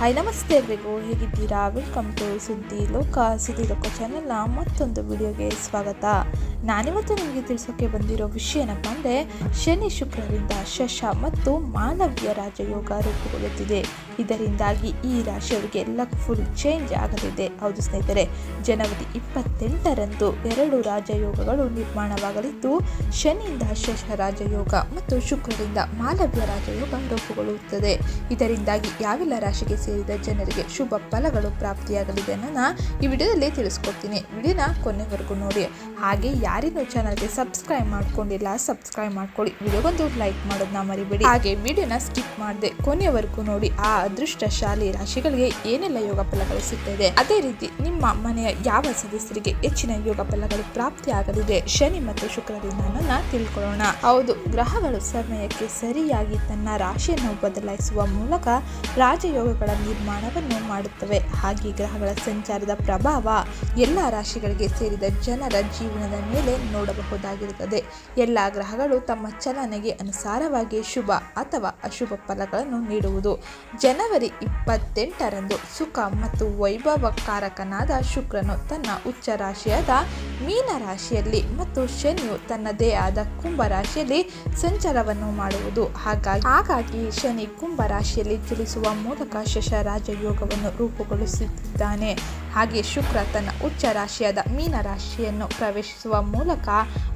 Hi ನಮಸ್ತೆ ಎಲ್ರಿಗೂ. ಹೇಗಿದ್ದೀರಾ? ವೆಲ್ಕಮ್ ಟು ಸುದ್ದಿ ಲೋಕ ಸುದ್ದಿ ಲೋಕ ಚಾನೆಲ್ನ ಮತ್ತೊಂದು ವಿಡಿಯೋಗೆ ಸ್ವಾಗತ. ನಾನಿವತ್ತು ನಿಮಗೆ ತಿಳಿಸೋಕೆ ಬಂದಿರೋ ವಿಷಯ ಏನಪ್ಪ ಅಂದರೆ ಶನಿ ಶುಕ್ರರಿಂದ ಶಶ ಮತ್ತು ಮಾನವೀಯ ರಾಜಯೋಗ ರೂಪುಗೊಳ್ಳುತ್ತಿದೆ. ಇದರಿಂದಾಗಿ ಈ ರಾಶಿಯವರಿಗೆ ಲಕ್ ಫುಲ್ ಚೇಂಜ್ ಆಗಲಿದೆ. ಹೌದು ಸ್ನೇಹಿತರೆ, ಜನವರಿ ಇಪ್ಪತ್ತೆಂಟರಂದು ಎರಡು ರಾಜಯೋಗಗಳು ನಿರ್ಮಾಣವಾಗಲಿದ್ದು, ಶನಿಯಿಂದ ಶಶ ರಾಜಯೋಗ ಮತ್ತು ಶುಕ್ರರಿಂದ ಮಾನವೀಯ ರಾಜಯೋಗ ರೂಪುಗೊಳ್ಳುತ್ತದೆ. ಇದರಿಂದಾಗಿ ಯಾವೆಲ್ಲ ರಾಶಿಗೆ ಸೇರಿದ ಜನರಿಗೆ ಶುಭ ಫಲಗಳು ಪ್ರಾಪ್ತಿಯಾಗಲಿದೆ ಅನ್ನೋದನ್ನ ಈ ವಿಡಿಯೋದಲ್ಲಿ ತಿಳಿಸ್ಕೊಡ್ತೀನಿ. ವಿಡಿಯೋನ ಕೊನೆವರೆಗೂ ನೋಡಿ. ಹಾಗೆ ಯಾರಿನೂ ಚಾನಲ್ಗೆ ಸಬ್ಸ್ಕ್ರೈಬ್ ಮಾಡ್ಕೊಂಡಿಲ್ಲ, ಸಬ್ಸ್ಕ್ರೈಬ್ ಮಾಡ್ಕೊಳ್ಳಿ. ವಿಡಿಯೋಗೊಂದು ಲೈಕ್ ಮಾಡೋದನ್ನ ಮರಿಬೇಡಿ. ಹಾಗೆ ವಿಡಿಯೋನ ಸ್ಕಿಪ್ ಮಾಡದೆ ಕೊನೆಯವರೆಗೂ ನೋಡಿ. ಆ ಅದೃಷ್ಟಶಾಲಿ ರಾಶಿಗಳಿಗೆ ಏನೆಲ್ಲ ಯೋಗ ಫಲಗಳು ಸಿಗ್ತದೆ? ಅದೇ ರೀತಿ ನಿಮ್ಮ ಮನೆಯ ಯಾವ ಸದಸ್ಯರಿಗೆ ಹೆಚ್ಚಿನ ಯೋಗ ಫಲಗಳು ಪ್ರಾಪ್ತಿಯಾಗಲಿದೆ? ಶನಿ ಮತ್ತು ಶುಕ್ರರಿಂದ ತಿಳ್ಕೊಳ್ಳೋಣ. ಹೌದು, ಗ್ರಹಗಳು ಸಮಯಕ್ಕೆ ಸರಿಯಾಗಿ ತನ್ನ ರಾಶಿಯನ್ನು ಬದಲಾಯಿಸುವ ಮೂಲಕ ರಾಜಯೋಗಗಳ ನಿರ್ಮಾಣವನ್ನು ಮಾಡುತ್ತವೆ. ಹಾಗೆ ಗ್ರಹಗಳ ಸಂಚಾರದ ಪ್ರಭಾವ ಎಲ್ಲ ರಾಶಿಗಳಿಗೆ ಸೇರಿದ ಜನರ ಜೀವನದ ಮೇಲೆ ನೋಡಬಹುದಾಗಿರುತ್ತದೆ. ಎಲ್ಲ ಗ್ರಹಗಳು ತಮ್ಮ ಚಲನೆಗೆ ಅನುಸಾರವಾಗಿ ಶುಭ ಅಥವಾ ಅಶುಭ ಫಲಗಳನ್ನು ನೀಡುವುದು. ಜನವರಿ ಇಪ್ಪತ್ತೆಂಟರಂದು ಸುಖ ಮತ್ತು ವೈಭವಕಾರಕನಾದ ಶುಕ್ರನು ತನ್ನ ಉಚ್ಚ ರಾಶಿಯಾದ ಮೀನ ರಾಶಿಯಲ್ಲಿ ಮತ್ತು ಶನಿಯು ತನ್ನದೇ ಆದ ಕುಂಭ ರಾಶಿಯಲ್ಲಿ ಸಂಚಾರವನ್ನು ಮಾಡುವುದು. ಹಾಗಾಗಿ ಹಾಗಾಗಿ ಶನಿ ಕುಂಭ ರಾಶಿಯಲ್ಲಿ ಚಲಿಸುವ ಮೂಲಕ ಶಶ ರಾಜಯೋಗವನ್ನು ರೂಪುಗೊಳಿಸುತ್ತಿದ್ದಾನೆ. ಹಾಗೆ ಶುಕ್ರ ತನ್ನ ಉಚ್ಚ ರಾಶಿಯಾದ ಮೀನ ರಾಶಿಯನ್ನು ಪ್ರವೇಶಿಸುವ ಮೂಲಕ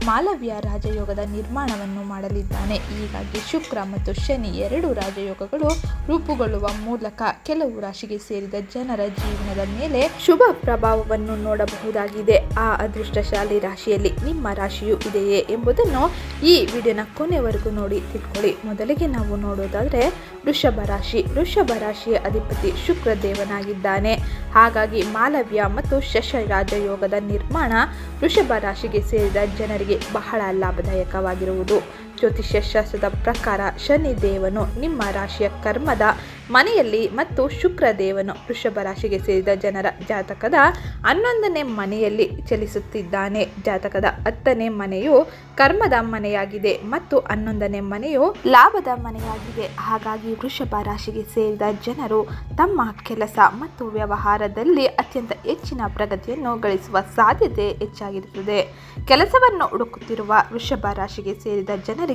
ಮಾಲವ್ಯ ರಾಜಯೋಗದ ನಿರ್ಮಾಣವನ್ನು ಮಾಡಲಿದ್ದಾನೆ. ಹೀಗಾಗಿ ಶುಕ್ರ ಮತ್ತು ಶನಿ ಎರಡು ರಾಜಯೋಗಗಳು ರೂಪುಗೊಳ್ಳುವ ಮೂಲಕ ಕೆಲವು ರಾಶಿಗೆ ಸೇರಿದ ಜನರ ಜೀವನದ ಮೇಲೆ ಶುಭ ಪ್ರಭಾವವನ್ನು ನೋಡಬಹುದಾಗಿದೆ. ಆ ಅದೃಷ್ಟಶಾಲಿ ರಾಶಿಯಲ್ಲಿ ನಿಮ್ಮ ರಾಶಿಯು ಇದೆಯೇ ಎಂಬುದನ್ನು ಈ ವಿಡಿಯೋನ ಕೊನೆವರೆಗೂ ನೋಡಿ ತಿಳ್ಕೊಳ್ಳಿ ಮೊದಲಿಗೆ ನಾವು ನೋಡೋದಾದರೆ ವೃಷಭ ರಾಶಿ. ವೃಷಭ ರಾಶಿಯ ಅಧಿಪತಿ ಶುಕ್ರ ದೇವನಾಗಿದ್ದಾನೆ ಹಾಗಾಗಿ ಮಾಲವ್ಯ ಮತ್ತು ಶಶ ರಾಜಯೋಗದ ನಿರ್ಮಾಣ ವೃಷಭ ರಾಶಿಗೆ ಸೇರಿದ ಜನರಿಗೆ ಬಹಳ ಲಾಭದಾಯಕವಾಗಿರುವುದು. ಜ್ಯೋತಿಷ್ಯ ಶಾಸ್ತ್ರದ ಪ್ರಕಾರ ಶನಿ ದೇವನು ನಿಮ್ಮ ರಾಶಿಯ ಕರ್ಮದ ಮನೆಯಲ್ಲಿ ಮತ್ತು ಶುಕ್ರ ದೇವನು ವೃಷಭ ರಾಶಿಗೆ ಸೇರಿದ ಜನರ ಜಾತಕದ ಹನ್ನೊಂದನೇ ಮನೆಯಲ್ಲಿ ಚಲಿಸುತ್ತಿದ್ದಾನೆ. ಜಾತಕದ ಹತ್ತನೇ ಮನೆಯು ಕರ್ಮದ ಮನೆಯಾಗಿದೆ ಮತ್ತು ಹನ್ನೊಂದನೇ ಮನೆಯು ಲಾಭದ ಮನೆಯಾಗಿದೆ. ಹಾಗಾಗಿ ವೃಷಭ ರಾಶಿಗೆ ಸೇರಿದ ಜನರು ತಮ್ಮ ಕೆಲಸ ಮತ್ತು ವ್ಯವಹಾರದಲ್ಲಿ ಅತ್ಯಂತ ಹೆಚ್ಚಿನ ಪ್ರಗತಿಯನ್ನು ಗಳಿಸುವ ಸಾಧ್ಯತೆ ಹೆಚ್ಚಾಗಿರುತ್ತದೆ. ಕೆಲಸವನ್ನು ಹುಡುಕುತ್ತಿರುವ ವೃಷಭ ರಾಶಿಗೆ ಸೇರಿದ ಜನರಿಗೆ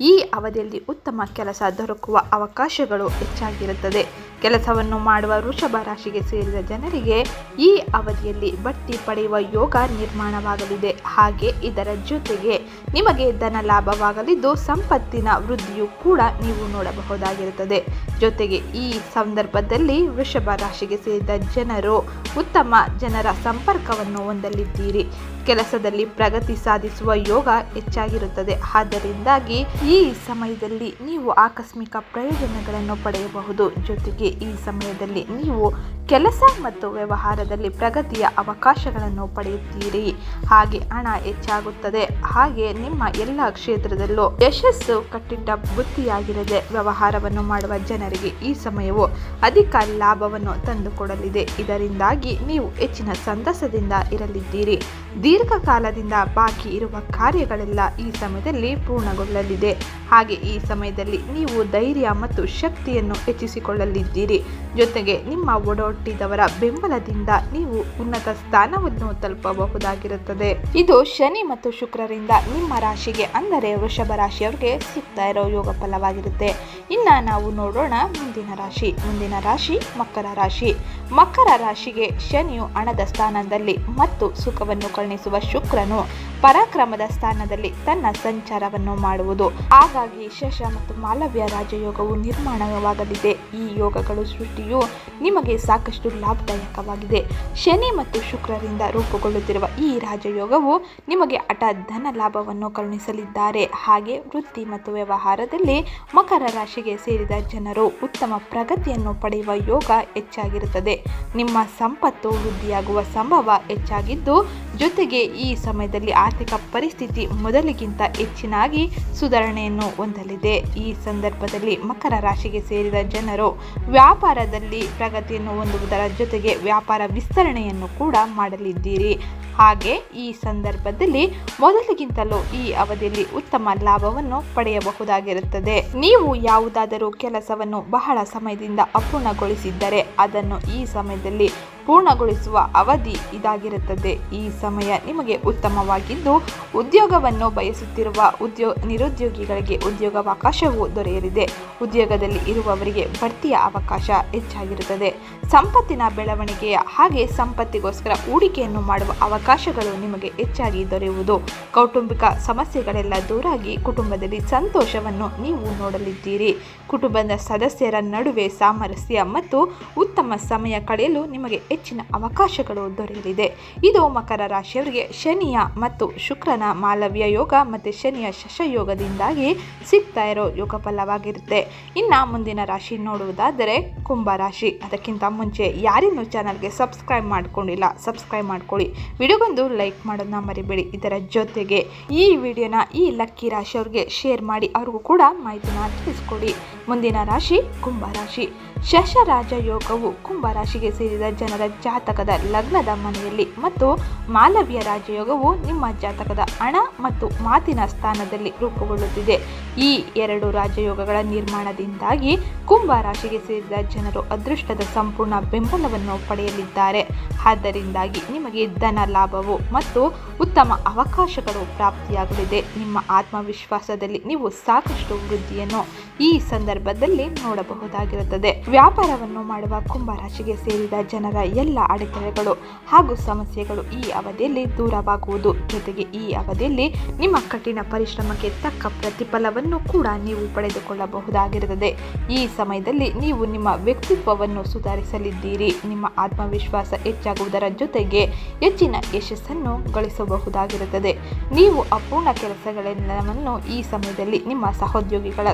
ಈ ಅವಧಿಯಲ್ಲಿ ಉತ್ತಮ ಕೆಲಸ ದೊರಕುವ ಅವಕಾಶಗಳು ಹೆಚ್ಚಾಗಿರುತ್ತದೆ. ಕೆಲಸವನ್ನು ಮಾಡುವ ವೃಷಭ ರಾಶಿಗೆ ಸೇರಿದ ಜನರಿಗೆ ಈ ಅವಧಿಯಲ್ಲಿ ಬಟ್ಟಿ ಪಡೆಯುವ ಯೋಗ ನಿರ್ಮಾಣವಾಗಲಿದೆ. ಹಾಗೆ ಇದರ ಜೊತೆಗೆ ನಿಮಗೆ ಧನ ಲಾಭವಾಗಲಿದ್ದು ಸಂಪತ್ತಿನ ವೃದ್ಧಿಯು ಕೂಡ ನೀವು ನೋಡಬಹುದಾಗಿರುತ್ತದೆ. ಜೊತೆಗೆ ಈ ಸಂದರ್ಭದಲ್ಲಿ ವೃಷಭ ರಾಶಿಗೆ ಸೇರಿದ ಜನರು ಉತ್ತಮ ಜನರ ಸಂಪರ್ಕವನ್ನು ಹೊಂದಲಿದ್ದೀರಿ. ಕೆಲಸದಲ್ಲಿ ಪ್ರಗತಿ ಸಾಧಿಸುವ ಯೋಗ ಹೆಚ್ಚಾಗಿರುತ್ತದೆ. ಆದ್ದರಿಂದಾಗಿ ಈ ಸಮಯದಲ್ಲಿ ನೀವು ಆಕಸ್ಮಿಕ ಪ್ರಯೋಜನಗಳನ್ನು ಪಡೆಯಬಹುದು. ಜೊತೆಗೆ ಈ ಸಮಯದಲ್ಲಿ ನೀವು ಕೆಲಸ ಮತ್ತು ವ್ಯವಹಾರದಲ್ಲಿ ಪ್ರಗತಿಯ ಅವಕಾಶಗಳನ್ನು ಪಡೆಯುತ್ತೀರಿ. ಹಾಗೆ ಹಣ ಹೆಚ್ಚಾಗುತ್ತದೆ. ಹಾಗೆ ನಿಮ್ಮ ಎಲ್ಲ ಕ್ಷೇತ್ರದಲ್ಲೂ ಯಶಸ್ಸು ಕಟ್ಟಿಟ್ಟ ಬುತ್ತಿಯಾಗಿರದೆ ವ್ಯವಹಾರವನ್ನು ಮಾಡುವ ಜನರಿಗೆ ಈ ಸಮಯವು ಅಧಿಕ ಲಾಭವನ್ನು ತಂದುಕೊಡಲಿದೆ. ಇದರಿಂದಾಗಿ ನೀವು ಹೆಚ್ಚಿನ ಸಂತಸದಿಂದ ಇರಲಿದ್ದೀರಿ. ದೀರ್ಘಕಾಲದಿಂದ ಬಾಕಿ ಇರುವ ಕಾರ್ಯಗಳೆಲ್ಲ ಈ ಸಮಯದಲ್ಲಿ ಪೂರ್ಣಗೊಳ್ಳಲಿದೆ. ಹಾಗೆ ಈ ಸಮಯದಲ್ಲಿ ನೀವು ಧೈರ್ಯ ಮತ್ತು ಶಕ್ತಿಯನ್ನು ಹೆಚ್ಚಿಸಿಕೊಳ್ಳಲಿದ್ದೀರಿ. ಜೊತೆಗೆ ನಿಮ್ಮ ಒಡೊಟ್ಟಿದವರ ಬೆಂಬಲದಿಂದ ನೀವು ಉನ್ನತ ಸ್ಥಾನವನ್ನು ತಲುಪಬಹುದಾಗಿರುತ್ತದೆ. ಇದು ಶನಿ ಮತ್ತು ಶುಕ್ರರಿಂದ ನಿಮ್ಮ ರಾಶಿಗೆ, ಅಂದರೆ ವೃಷಭ ರಾಶಿಯವರಿಗೆ ಸಿಗ್ತಾ ಇರೋ ಯೋಗ ಫಲವಾಗಿರುತ್ತೆ. ಇನ್ನ ನಾವು ನೋಡೋಣ ಮುಂದಿನ ರಾಶಿ. ಮುಂದಿನ ರಾಶಿ ಮಕರ ರಾಶಿ. ಮಕರ ರಾಶಿಗೆ ಶನಿಯು ಹಣದ ಸ್ಥಾನದಲ್ಲಿ ಮತ್ತು ಸುಖವನ್ನು ಕರುಣಿಸುವ ಶುಕ್ರನು. ಪರಾಕ್ರಮದ ಸ್ಥಾನದಲ್ಲಿ ತನ್ನ ಸಂಚಾರವನ್ನು ಮಾಡುವುದು. ಹಾಗಾಗಿ ಶಶ ಮತ್ತು ಮಾಲವ್ಯ ರಾಜಯೋಗವು ನಿರ್ಮಾಣವಾಗಲಿದೆ. ಈ ಯೋಗಗಳು ಸೃಷ್ಟಿಯು ನಿಮಗೆ ಸಾಕಷ್ಟು ಲಾಭದಾಯಕವಾಗಿದೆ. ಶನಿ ಮತ್ತು ಶುಕ್ರರಿಂದ ರೂಪುಗೊಳ್ಳುತ್ತಿರುವ ಈ ರಾಜಯೋಗವು ನಿಮಗೆ ಹಠ ಧನ ಲಾಭವನ್ನು ಕರುಣಿಸಲಿದ್ದಾರೆ. ಹಾಗೆ ವೃತ್ತಿ ಮತ್ತು ವ್ಯವಹಾರದಲ್ಲಿ ಮಕರ ರಾಶಿಗೆ ಸೇರಿದ ಜನರು ಉತ್ತಮ ಪ್ರಗತಿಯನ್ನು ಪಡೆಯುವ ಯೋಗ ಹೆಚ್ಚಾಗಿರುತ್ತದೆ. ನಿಮ್ಮ ಸಂಪತ್ತು ವೃದ್ಧಿಯಾಗುವ ಸಂಭವ ಹೆಚ್ಚಾಗಿದ್ದು, ಜೊತೆಗೆ ಈ ಸಮಯದಲ್ಲಿ ಆರ್ಥಿಕ ಪರಿಸ್ಥಿತಿ ಮೊದಲಿಗಿಂತ ಹೆಚ್ಚಿನಾಗಿ ಸುಧಾರಣೆಯನ್ನು ಹೊಂದಲಿದೆ. ಈ ಸಂದರ್ಭದಲ್ಲಿ ಮಕರ ರಾಶಿಗೆ ಸೇರಿದ ಜನರು ವ್ಯಾಪಾರದಲ್ಲಿ ಪ್ರಗತಿಯನ್ನು ಹೊಂದುವುದರ ಜೊತೆಗೆ ವ್ಯಾಪಾರ ವಿಸ್ತರಣೆಯನ್ನು ಕೂಡ ಮಾಡಲಿದ್ದೀರಿ. ಹಾಗೆ ಈ ಸಂದರ್ಭದಲ್ಲಿ ಮೊದಲಿಗಿಂತಲೂ ಈ ಅವಧಿಯಲ್ಲಿ ಉತ್ತಮ ಲಾಭವನ್ನು ಪಡೆಯಬಹುದಾಗಿರುತ್ತದೆ. ನೀವು ಯಾವುದಾದರೂ ಕೆಲಸವನ್ನು ಬಹಳ ಸಮಯದಿಂದ ಅಪೂರ್ಣಗೊಳಿಸಿದ್ದರೆ ಅದನ್ನು ಈ ಸಮಯದಲ್ಲಿ ಪೂರ್ಣಗೊಳಿಸುವ ಅವಧಿ ಇದಾಗಿರುತ್ತದೆ. ಈ ಸಮಯ ನಿಮಗೆ ಉತ್ತಮವಾಗಿದ್ದು, ಉದ್ಯೋಗವನ್ನು ಬಯಸುತ್ತಿರುವ ಉದ್ಯೋ, ನಿರುದ್ಯೋಗಿಗಳಿಗೆ ಉದ್ಯೋಗಾವಕಾಶವೂ ದೊರೆಯಲಿದೆ. ಉದ್ಯೋಗದಲ್ಲಿ ಇರುವವರಿಗೆ ಬಡ್ತಿಯ ಅವಕಾಶ ಹೆಚ್ಚಾಗಿರುತ್ತದೆ. ಸಂಪತ್ತಿನ ಬೆಳವಣಿಗೆಯ ಹಾಗೆ ಸಂಪತ್ತಿಗೋಸ್ಕರ ಹೂಡಿಕೆಯನ್ನು ಮಾಡುವ ಅವಕಾಶಗಳು ನಿಮಗೆ ಹೆಚ್ಚಾಗಿ ದೊರೆಯುವುದು. ಕೌಟುಂಬಿಕ ಸಮಸ್ಯೆಗಳೆಲ್ಲ ದೂರಾಗಿ ಕುಟುಂಬದಲ್ಲಿ ಸಂತೋಷವನ್ನು ನೀವು ನೋಡಲಿದ್ದೀರಿ. ಕುಟುಂಬದ ಸದಸ್ಯರ ನಡುವೆ ಸಾಮರಸ್ಯ ಮತ್ತು ಉತ್ತಮ ಸಮಯ ಕಳೆಯಲು ನಿಮಗೆ ಹೆಚ್ಚಿನ ಅವಕಾಶಗಳು ದೊರೆಯಲಿದೆ. ಇದು ಮಕರ ರಾಶಿಯವರಿಗೆ ಶನಿಯ ಮತ್ತು ಶುಕ್ರನ ಮಾಲವ್ಯ ಯೋಗ ಮತ್ತು ಶನಿಯ ಶಶಯೋಗದಿಂದಾಗಿ ಸಿಗ್ತಾ ಇರೋ ಯೋಗ ಫಲವಾಗಿರುತ್ತೆ. ಇನ್ನು ಮುಂದಿನ ರಾಶಿ ನೋಡುವುದಾದರೆ ಕುಂಭ ರಾಶಿ. ಅದಕ್ಕಿಂತ ಮುಂಚೆ ಯಾರಿನ್ನೂ ಚಾನಲ್ಗೆ ಸಬ್ಸ್ಕ್ರೈಬ್ ಮಾಡ್ಕೊಂಡಿಲ್ಲ, ಸಬ್ಸ್ಕ್ರೈಬ್ ಮಾಡ್ಕೊಳ್ಳಿ. ವಿಡಿಯೋಗೊಂದು ಲೈಕ್ ಮಾಡೋದನ್ನ ಮರಿಬೇಡಿ. ಇದರ ಜೊತೆಗೆ ಈ ವಿಡಿಯೋನ ಈ ಲಕ್ಕಿ ರಾಶಿಯವ್ರಿಗೆ ಶೇರ್ ಮಾಡಿ, ಅವ್ರಿಗೂ ಕೂಡ ಮಾಹಿತಿನ ತಿಳಿಸ್ಕೊಡಿ. ಮುಂದಿನ ರಾಶಿ ಕುಂಭ ರಾಶಿ. ಶಶರಾಜ ಯೋಗವು ಕುಂಭ ರಾಶಿಗೆ ಸೇರಿದ ಜನರ ಜಾತಕದ ಲಗ್ನದ ಮನೆಯಲ್ಲಿ ಮತ್ತು ಮಾಲವ್ಯ ರಾಜಯೋಗವು ನಿಮ್ಮ ಜಾತಕದ ಹಣ ಮತ್ತು ಮಾತಿನ ಸ್ಥಾನದಲ್ಲಿ ರೂಪುಗೊಳ್ಳುತ್ತಿದೆ. ಈ ಎರಡು ರಾಜಯೋಗಗಳ ನಿರ್ಮಾಣದಿಂದಾಗಿ ಕುಂಭ ರಾಶಿಗೆ ಸೇರಿದ ಜನರು ಅದೃಷ್ಟದ ಸಂಪೂರ್ಣ ಬೆಂಬಲವನ್ನು ಪಡೆಯಲಿದ್ದಾರೆ. ಆದ್ದರಿಂದಾಗಿ ನಿಮಗೆ ಧನ ಲಾಭವು ಮತ್ತು ಉತ್ತಮ ಅವಕಾಶಗಳು ಪ್ರಾಪ್ತಿಯಾಗಲಿದೆ. ನಿಮ್ಮ ಆತ್ಮವಿಶ್ವಾಸದಲ್ಲಿ ನೀವು ಸಾಕಷ್ಟು ವೃದ್ಧಿಯನ್ನು ಈ ಸಂದರ್ಭದಲ್ಲಿ ನೋಡಬಹುದಾಗಿರುತ್ತದೆ. ವ್ಯಾಪಾರವನ್ನು ಮಾಡುವ ಕುಂಭರಾಶಿಗೆ ಸೇರಿದ ಜನರ ಎಲ್ಲ ಅಡೆತಡೆಗಳು ಹಾಗೂ ಸಮಸ್ಯೆಗಳು ಈ ಅವಧಿಯಲ್ಲಿ ದೂರವಾಗುವುದು. ಜೊತೆಗೆ ಈ ಅವಧಿಯಲ್ಲಿ ನಿಮ್ಮ ಕಠಿಣ ಪರಿಶ್ರಮಕ್ಕೆ ತಕ್ಕ ಪ್ರತಿಫಲವನ್ನು ಕೂಡ ನೀವು ಪಡೆದುಕೊಳ್ಳಬಹುದಾಗಿರುತ್ತದೆ. ಈ ಸಮಯದಲ್ಲಿ ನೀವು ನಿಮ್ಮ ವ್ಯಕ್ತಿತ್ವವನ್ನು ಸುಧಾರಿಸಲಿದ್ದೀರಿ. ನಿಮ್ಮ ಆತ್ಮವಿಶ್ವಾಸ ಹೆಚ್ಚಾಗುವುದರ ಜೊತೆಗೆ ಹೆಚ್ಚಿನ ಯಶಸ್ಸನ್ನು ಗಳಿಸಬಹುದಾಗಿರುತ್ತದೆ. ನೀವು ಅಪೂರ್ಣ ಕೆಲಸಗಳೆಲ್ಲವನ್ನು ಈ ಸಮಯದಲ್ಲಿ ನಿಮ್ಮ ಸಹೋದ್ಯೋಗಿಗಳ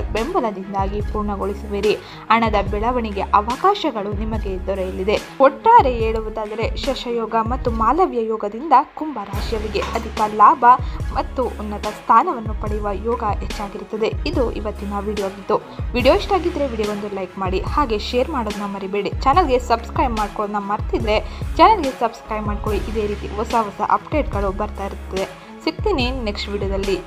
ಬೆಂಬಲದಿಂದಾಗಿ ಪೂರ್ಣಗೊಳಿಸುವಿರಿ. ಹಣದ ಬೆಳವಣಿಗೆ ಅವಕಾಶಗಳು ನಿಮಗೆ ದೊರೆಯಲಿದೆ. ಒಟ್ಟಾರೆ ಹೇಳುವುದಾದರೆ ಶಶಯೋಗ ಮತ್ತು ಮಾಲವ್ಯ ಯೋಗದಿಂದ ಕುಂಭ ರಾಶಿಯವರಿಗೆ ಅಧಿಕ ಲಾಭ ಮತ್ತು ಉನ್ನತ ಸ್ಥಾನವನ್ನು ಪಡೆಯುವ ಯೋಗ ಹೆಚ್ಚಾಗಿರುತ್ತದೆ. ಇದು ಇವತ್ತಿನ ವಿಡಿಯೋ ಆಗಿತ್ತು ವಿಡಿಯೋ ಇಷ್ಟ ಆಗಿದ್ರೆ ವಿಡಿಯೋಗೊಂದು ಲೈಕ್ ಮಾಡಿ, ಹಾಗೆ ಶೇರ್ ಮಾಡೋದನ್ನ ಮರಿಬೇಡಿ. ಚಾನಲ್ಗೆ ಸಬ್ಸ್ಕ್ರೈಬ್ ಮಾಡ್ಕೊಳ್ಳೋದನ್ನ ಮರ್ತಿದ್ರೆ ಚಾನಲ್ಗೆ ಸಬ್ಸ್ಕ್ರೈಬ್ ಮಾಡ್ಕೊಳ್ಳಿ. ಇದೇ ರೀತಿ ಹೊಸ ಹೊಸ ಅಪ್ಡೇಟ್ಗಳು ಬರ್ತಾ ಇರ್ತದೆ ಸಿಗ್ತೀನಿ ನೆಕ್ಸ್ಟ್ ವಿಡಿಯೋದಲ್ಲಿ.